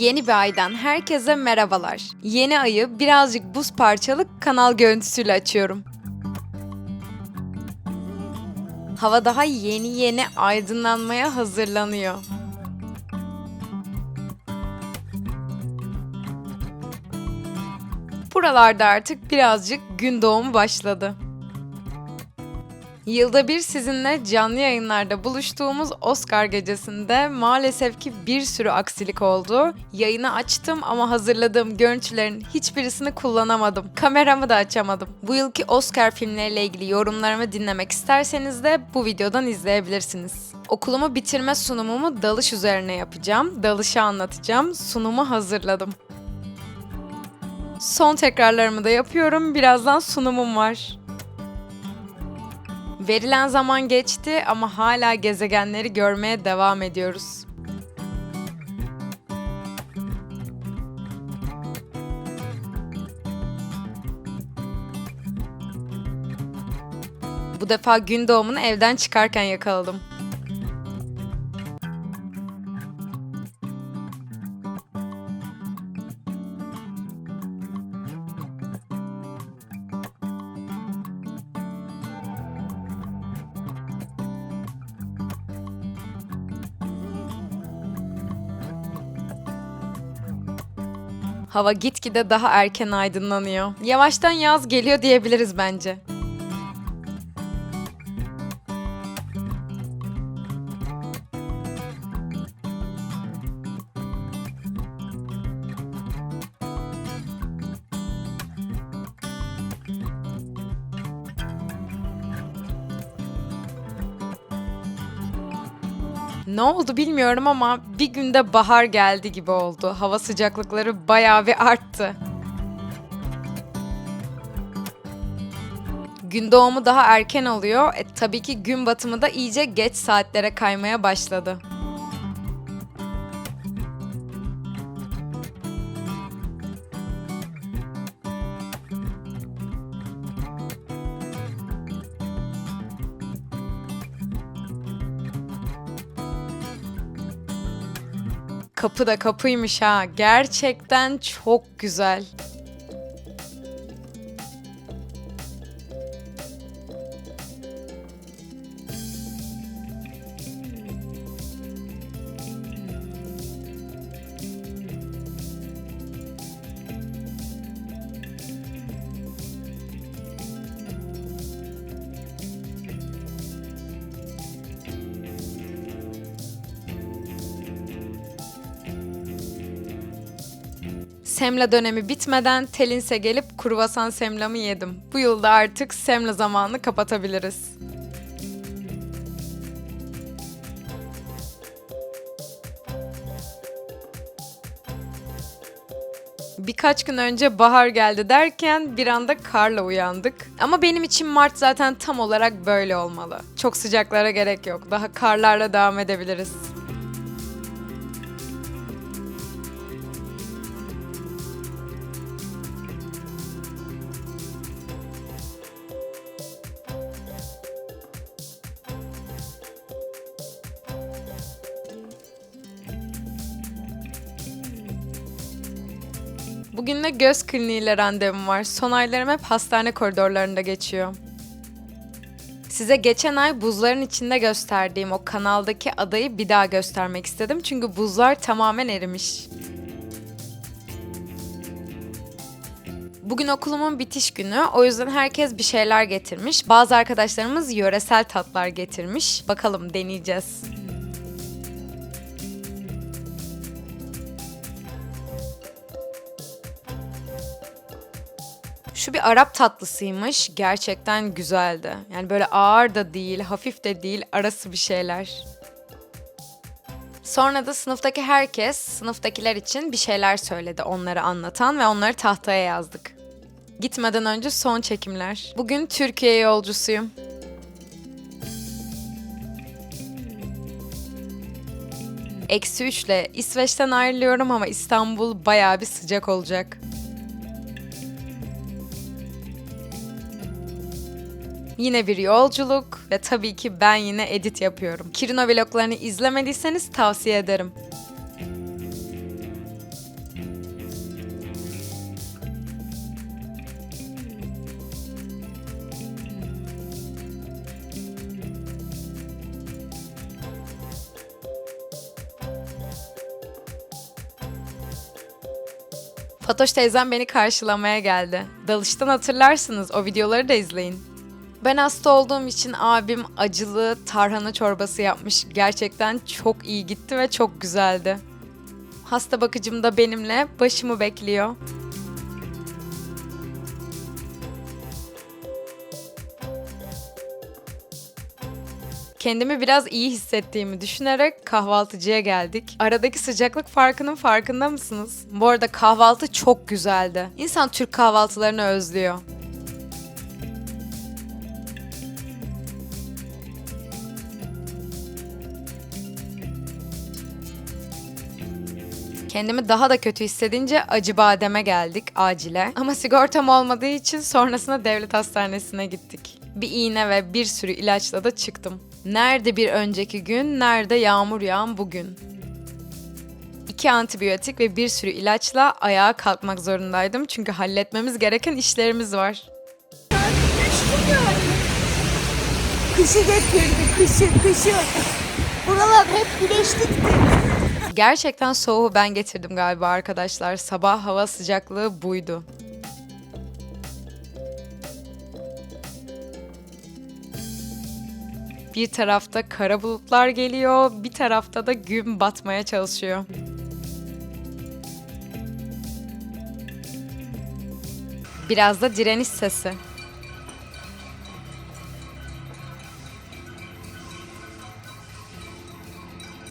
Yeni bir aydan herkese merhabalar. Yeni ayı birazcık buz parçalı kanal görüntüsüyle açıyorum. Hava daha yeni yeni aydınlanmaya hazırlanıyor. Buralarda artık birazcık gün doğumu başladı. Yılda bir sizinle canlı yayınlarda buluştuğumuz Oscar gecesinde maalesef ki bir sürü aksilik oldu. Yayını açtım ama hazırladığım görüntülerin hiçbirisini kullanamadım. Kameramı da açamadım. Bu yılki Oscar filmleriyle ilgili yorumlarımı dinlemek isterseniz de bu videodan izleyebilirsiniz. Okulumu bitirme sunumumu dalış üzerine yapacağım. Dalışı anlatacağım. Sunumu hazırladım. Son tekrarlarımı da yapıyorum. Birazdan sunumum var. Verilen zaman geçti ama hala gezegenleri görmeye devam ediyoruz. Bu defa gün doğumunu evden çıkarken yakaladım. Hava gitgide daha erken aydınlanıyor. Yavaştan yaz geliyor diyebiliriz bence. Ne oldu bilmiyorum ama bir günde bahar geldi gibi oldu. Hava sıcaklıkları bayağı bir arttı. Gün doğumu daha erken oluyor. E, tabii ki gün batımı da iyice geç saatlere kaymaya başladı. Kapı da kapıymış ha. Gerçekten çok güzel. Semla dönemi bitmeden Telinse gelip kruvasan semlamı yedim. Bu yılda artık semla zamanını kapatabiliriz. Birkaç gün önce bahar geldi derken bir anda karla uyandık. Ama benim için Mart zaten tam olarak böyle olmalı. Çok sıcaklara gerek yok. Daha karlarla devam edebiliriz. Bugün de göz kliniğiyle randevum var. Son aylarım hep hastane koridorlarında geçiyor. Size geçen ay buzların içinde gösterdiğim o kanaldaki adayı bir daha göstermek istedim. Çünkü buzlar tamamen erimiş. Bugün okulumun bitiş günü. O yüzden herkes bir şeyler getirmiş. Bazı arkadaşlarımız yöresel tatlar getirmiş. Bakalım deneyeceğiz. Şu bir Arap tatlısıymış. Gerçekten güzeldi. Yani böyle ağır da değil, hafif de değil, arası bir şeyler. Sonra da sınıftaki herkes sınıftakiler için bir şeyler söyledi onları anlatan ve onları tahtaya yazdık. Gitmeden önce son çekimler. Bugün Türkiye yolcusuyum. Eksi 3 ile İsveç'ten ayrılıyorum ama İstanbul bayağı bir sıcak olacak. Yine bir yolculuk ve tabii ki ben yine edit yapıyorum. Kirino vloglarını izlemediyseniz tavsiye ederim. Fatoş teyzem beni karşılamaya geldi. Dalıştan hatırlarsınız o videoları da izleyin. Ben hasta olduğum için abim acılı tarhana çorbası yapmış. Gerçekten çok iyi gitti ve çok güzeldi. Hasta bakıcım da benimle başımı bekliyor. Kendimi biraz iyi hissettiğimi düşünerek kahvaltıcıya geldik. Aradaki sıcaklık farkının farkında mısınız? Bu arada kahvaltı çok güzeldi. İnsan Türk kahvaltılarını özlüyor. Kendimi daha da kötü hissedince acı bademe geldik acile. Ama sigortam olmadığı için sonrasında devlet hastanesine gittik. Bir iğne ve bir sürü ilaçla da çıktım. Nerede bir önceki gün, nerede yağmur yağan bugün. İki antibiyotik ve bir sürü ilaçla ayağa kalkmak zorundaydım çünkü halletmemiz gereken işlerimiz var. Kışı getirdi, kışı, kışı. Buralar hep güneşlikti. Gerçekten soğuğu ben getirdim galiba arkadaşlar. Sabah hava sıcaklığı buydu. Bir tarafta kara bulutlar geliyor, bir tarafta da gün batmaya çalışıyor. Biraz da direniş sesi.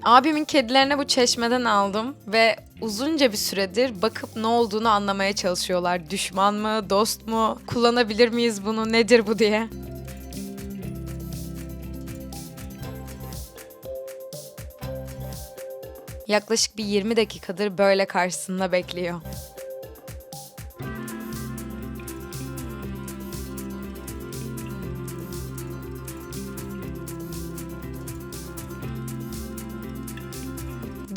Abimin kedilerine bu çeşmeden aldım ve uzunca bir süredir bakıp ne olduğunu anlamaya çalışıyorlar. Düşman mı, dost mu, kullanabilir miyiz bunu, nedir bu diye. Yaklaşık bir 20 dakikadır böyle karşısında bekliyor.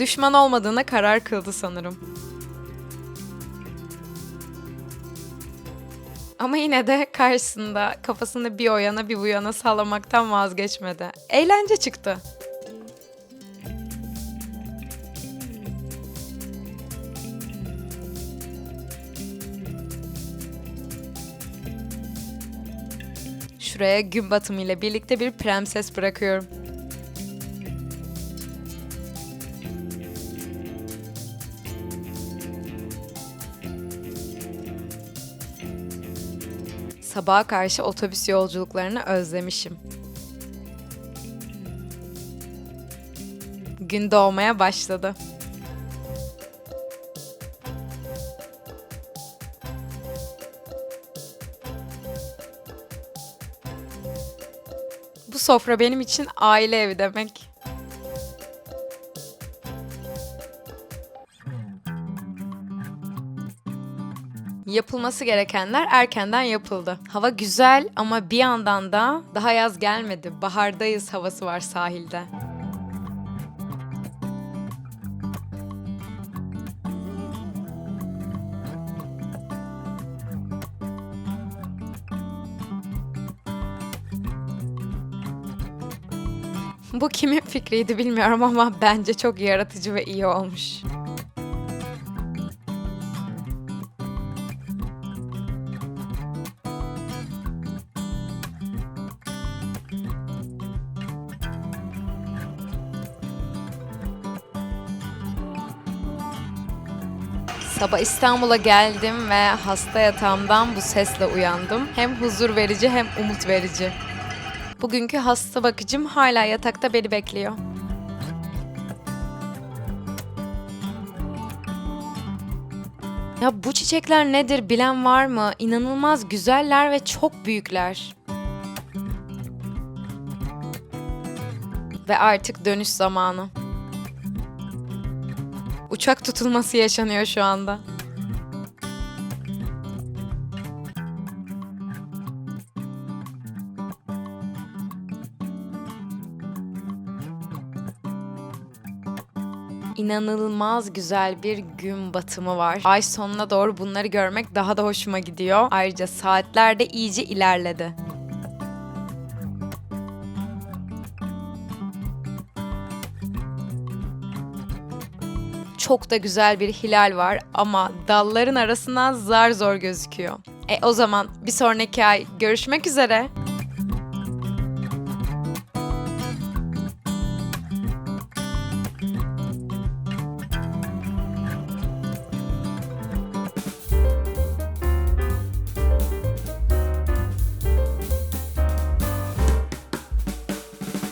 Düşman olmadığına karar kıldı sanırım. Ama yine de karşısında kafasını bir o yana bir bu yana sallamaktan vazgeçmedi. Eğlence çıktı. Şuraya gün batımı ile birlikte bir prenses bırakıyorum. Sabaha karşı otobüs yolculuklarını özlemişim. Gün doğmaya başladı. Bu sofra benim için aile evi demek. Yapılması gerekenler erkenden yapıldı. Hava güzel ama bir yandan da daha yaz gelmedi. Bahardayız havası var sahilde. Bu kimin fikriydi bilmiyorum ama bence çok yaratıcı ve iyi olmuş. Sabah İstanbul'a geldim ve hasta yatağımdan bu sesle uyandım. Hem huzur verici hem umut verici. Bugünkü hasta bakıcım hala yatakta beni bekliyor. Ya bu çiçekler nedir bilen var mı? İnanılmaz güzeller ve çok büyükler. Ve artık dönüş zamanı. Uçak tutulması yaşanıyor şu anda. İnanılmaz güzel bir gün batımı var. Ay sonuna doğru bunları görmek daha da hoşuma gidiyor. Ayrıca saatler de iyice ilerledi. Çok da güzel bir hilal var ama dalların arasından zar zor gözüküyor. E o zaman bir sonraki ay görüşmek üzere.